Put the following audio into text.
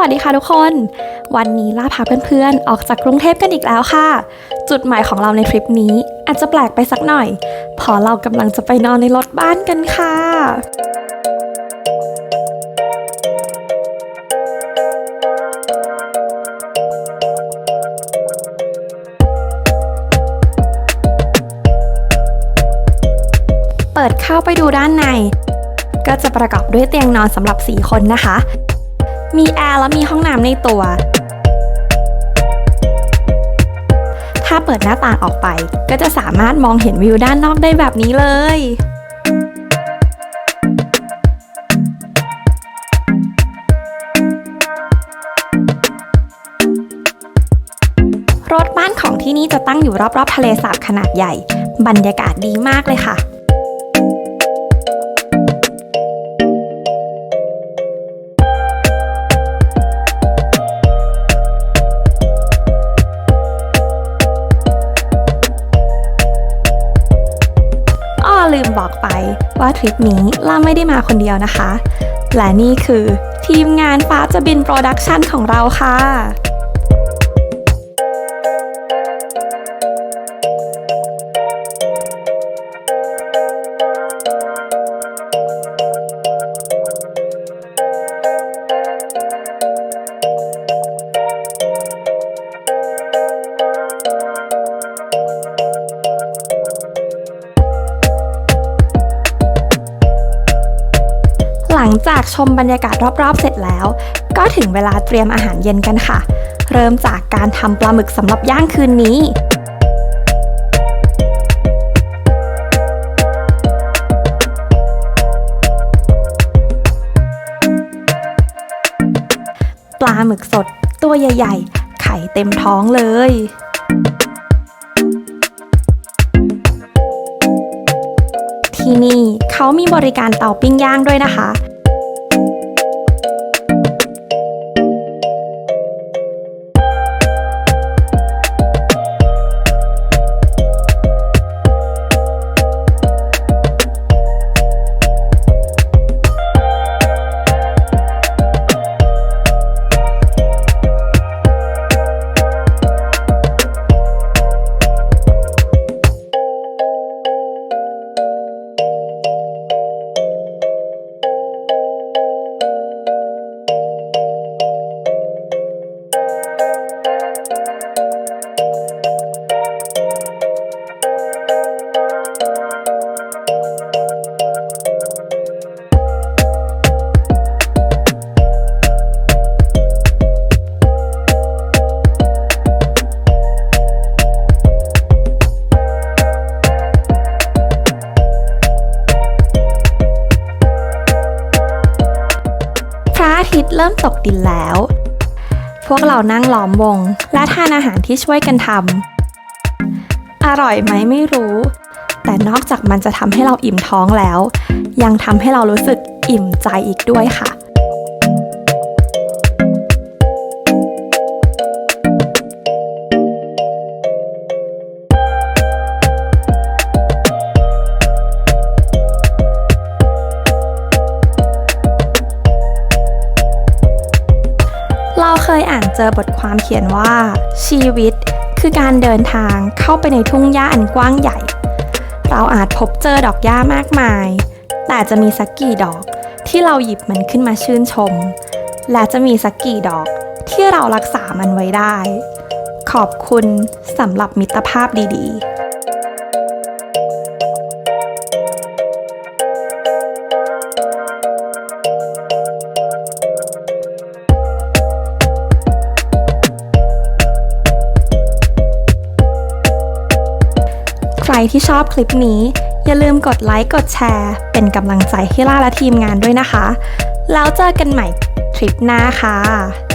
วัสดีค่ะทุกคน วันนี้ล่าพาเพื่อนๆ ออกจากกรุงเทพกันอีกแล้วค่ะ จุดหมายของเราในทริปนี้อาจจะแปลกไปสักหน่อยเพอเรากำลังจะไปนอนในรถบ้านกันค่ะเปิดเข้าไปดูด้านใน ก็จะประกอบด้วยเตียงนอนสำหรับ 4 คนนะคะ มีแอร์และมีห้องน้ำในตัว ถ้าเปิดหน้าต่างออกไป ก็จะสามารถมองเห็นวิวด้านนอกได้แบบนี้เลยรถบ้านของที่นี่จะตั้งอยู่รอบๆ ทะเลสาบขนาดใหญ่ บรรยากาศดีมากเลยค่ะ ลืมบอกไปว่าทริปนี้ล่าไม่ได้มาคนเดียวนะคะ และนี่คือทีมงานฟ้าจะบินโปรดักชันของเราค่ะ หลังจากชมบรรยากาศรอบๆ เสร็จแล้ว ก็ถึงเวลาเตรียมอาหารเย็นกันค่ะ เริ่มจากการทำปลาหมึกสำหรับย่างคืนนี้ปลาหมึกสดตัวใหญ่ ๆ ไข่เต็มท้องเลย ที่นี่ เขามีบริการเตาปิ้งย่างด้วยนะคะ เริ่มตกดินแล้ว พวกเรานั่งล้อมวง และทานอาหารที่ช่วยกันทำอร่อยไหมไม่รู้ แต่นอกจากมันจะทำให้เราอิ่มท้องแล้ว ยังทำให้เรารู้สึกอิ่มใจอีกด้วยค่ะ ยอ่านเจอบทความเขียนว่า ชีวิตคือการเดินทางเข้าไปในทุ่งหญ้าอันกว้างใหญ่ เราอาจพบเจอดอกหญ้ามากมาย แต่จะมีสักกี่ดอกที่เราหยิบมันขึ้นมาชื่นชม และจะมีสักกี่ดอกที่เรารักษามันไว้ได้ ขอบคุณสำหรับมิตรภาพดีๆ ที่ชอบคลิปนี้ อย่าลืมกดไลค์กดแชร์ เป็นกำลังใจให้ล่าและทีมงานด้วยนะคะ แล้วเจอกันใหม่ทริปหน้าค่ะ